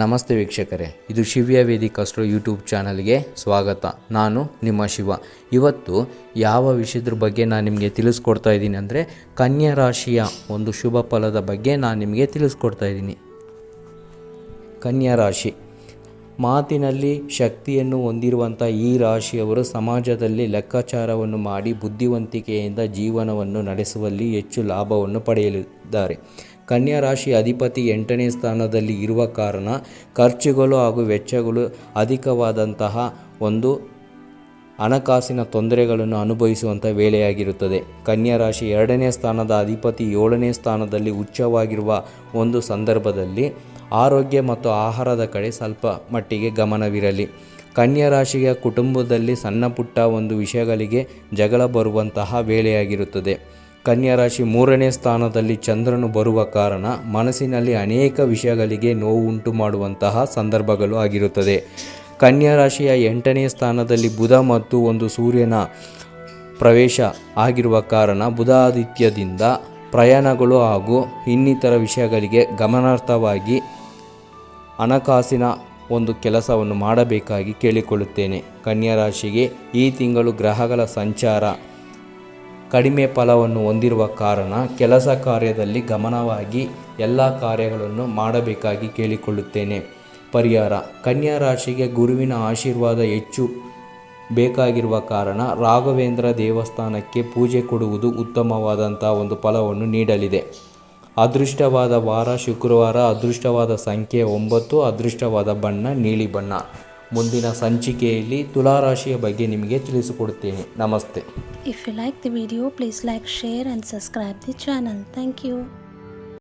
ನಮಸ್ತೆ ವೀಕ್ಷಕರೇ, ಇದು ಶಿವ್ಯ ವೇದಿಕ ಅಸ್ಟ್ರೋ ಯೂಟ್ಯೂಬ್ ಚಾನಲ್ಗೆ ಸ್ವಾಗತ. ನಾನು ನಿಮ್ಮ ಶಿವ. ಇವತ್ತು ಯಾವ ವಿಷಯದ ಬಗ್ಗೆ ನಾನು ನಿಮಗೆ ತಿಳಿಸ್ಕೊಡ್ತಾ ಇದ್ದೀನಿ ಅಂದರೆ ಕನ್ಯಾ ರಾಶಿಯ ಒಂದು ಶುಭ ಫಲದ ಬಗ್ಗೆ ನಾನು ನಿಮಗೆ ತಿಳಿಸ್ಕೊಡ್ತಾ ಇದ್ದೀನಿ. ಕನ್ಯಾ ರಾಶಿ, ಮಾತಿನಲ್ಲಿ ಶಕ್ತಿಯನ್ನು ಹೊಂದಿರುವಂಥ ಈ ರಾಶಿಯವರು ಸಮಾಜದಲ್ಲಿ ಲೆಕ್ಕಾಚಾರವನ್ನು ಮಾಡಿ ಬುದ್ಧಿವಂತಿಕೆಯಿಂದ ಜೀವನವನ್ನು ನಡೆಸುವಲ್ಲಿ ಹೆಚ್ಚು ಲಾಭವನ್ನು ಪಡೆಯಲಿದ್ದಾರೆ. ಕನ್ಯಾ ರಾಶಿ ಅಧಿಪತಿ ಎಂಟನೇ ಸ್ಥಾನದಲ್ಲಿ ಇರುವ ಕಾರಣ ಖರ್ಚುಗಳು ಹಾಗೂ ವೆಚ್ಚಗಳು ಅಧಿಕವಾದಂತಹ ಒಂದು ಹಣಕಾಸಿನ ತೊಂದರೆಗಳನ್ನು ಅನುಭವಿಸುವಂಥ ವೇಳೆಯಾಗಿರುತ್ತದೆ. ಕನ್ಯಾ ರಾಶಿ ಎರಡನೇ ಸ್ಥಾನದ ಅಧಿಪತಿ ಏಳನೇ ಸ್ಥಾನದಲ್ಲಿ ಉಚ್ಚವಾಗಿರುವ ಒಂದು ಸಂದರ್ಭದಲ್ಲಿ ಆರೋಗ್ಯ ಮತ್ತು ಆಹಾರದ ಕಡೆ ಸ್ವಲ್ಪ ಮಟ್ಟಿಗೆ ಗಮನವಿರಲಿ. ಕನ್ಯಾ ರಾಶಿಯ ಕುಟುಂಬದಲ್ಲಿ ಸಣ್ಣ ಪುಟ್ಟ ಒಂದು ವಿಷಯಗಳಿಗೆ ಜಗಳ ಬರುವಂತಹ ವೇಳೆಯಾಗಿರುತ್ತದೆ. ಕನ್ಯಾ ರಾಶಿ ಮೂರನೇ ಸ್ಥಾನದಲ್ಲಿ ಚಂದ್ರನು ಬರುವ ಕಾರಣ ಮನಸ್ಸಿನಲ್ಲಿ ಅನೇಕ ವಿಷಯಗಳಿಗೆ ನೋವುಂಟು ಮಾಡುವಂತಹ ಸಂದರ್ಭಗಳು ಆಗಿರುತ್ತದೆ. ಕನ್ಯಾ ರಾಶಿಯ ಎಂಟನೇ ಸ್ಥಾನದಲ್ಲಿ ಬುಧ ಮತ್ತು ಒಂದು ಸೂರ್ಯನ ಪ್ರವೇಶ ಆಗಿರುವ ಕಾರಣ ಬುಧಾದಿತ್ಯದಿಂದ ಪ್ರಯಾಣಗಳು ಹಾಗೂ ಇನ್ನಿತರ ವಿಷಯಗಳಿಗೆ ಗಮನಾರ್ಥವಾಗಿ ಹಣಕಾಸಿನ ಒಂದು ಕೆಲಸವನ್ನು ಮಾಡಬೇಕಾಗಿ ಕೇಳಿಕೊಳ್ಳುತ್ತೇನೆ. ಕನ್ಯಾ ರಾಶಿಗೆ ಈ ತಿಂಗಳು ಗ್ರಹಗಳ ಸಂಚಾರ ಕಡಿಮೆ ಫಲವನ್ನು ಹೊಂದಿರುವ ಕಾರಣ ಕೆಲಸ ಕಾರ್ಯದಲ್ಲಿ ಗಮನವಾಗಿ ಎಲ್ಲ ಕಾರ್ಯಗಳನ್ನು ಮಾಡಬೇಕಾಗಿ ಕೇಳಿಕೊಳ್ಳುತ್ತೇನೆ. ಪರಿಹಾರ. ಕನ್ಯಾ ರಾಶಿಗೆ ಗುರುವಿನ ಆಶೀರ್ವಾದ ಹೆಚ್ಚು ಬೇಕಾಗಿರುವ ಕಾರಣ ರಾಘವೇಂದ್ರ ದೇವಸ್ಥಾನಕ್ಕೆ ಪೂಜೆ ಕೊಡುವುದು ಉತ್ತಮವಾದಂಥ ಒಂದು ಫಲವನ್ನು ನೀಡಲಿದೆ. ಅದೃಷ್ಟವಾದ ವಾರ ಶುಕ್ರವಾರ, ಅದೃಷ್ಟವಾದ ಸಂಖ್ಯೆ ಒಂಬತ್ತು, ಅದೃಷ್ಟವಾದ ಬಣ್ಣ, ನೀಲಿ ಬಣ್ಣ. ಮುಂದಿನ ಸಂಚಿಕೆಯಲ್ಲಿ ತುಲಾರಾಶಿಯ ಬಗ್ಗೆ ನಿಮಗೆ ತಿಳಿಸಿಕೊಡುತ್ತೇನೆ. ನಮಸ್ತೆ. If you like the video please like share and subscribe the channel thank you.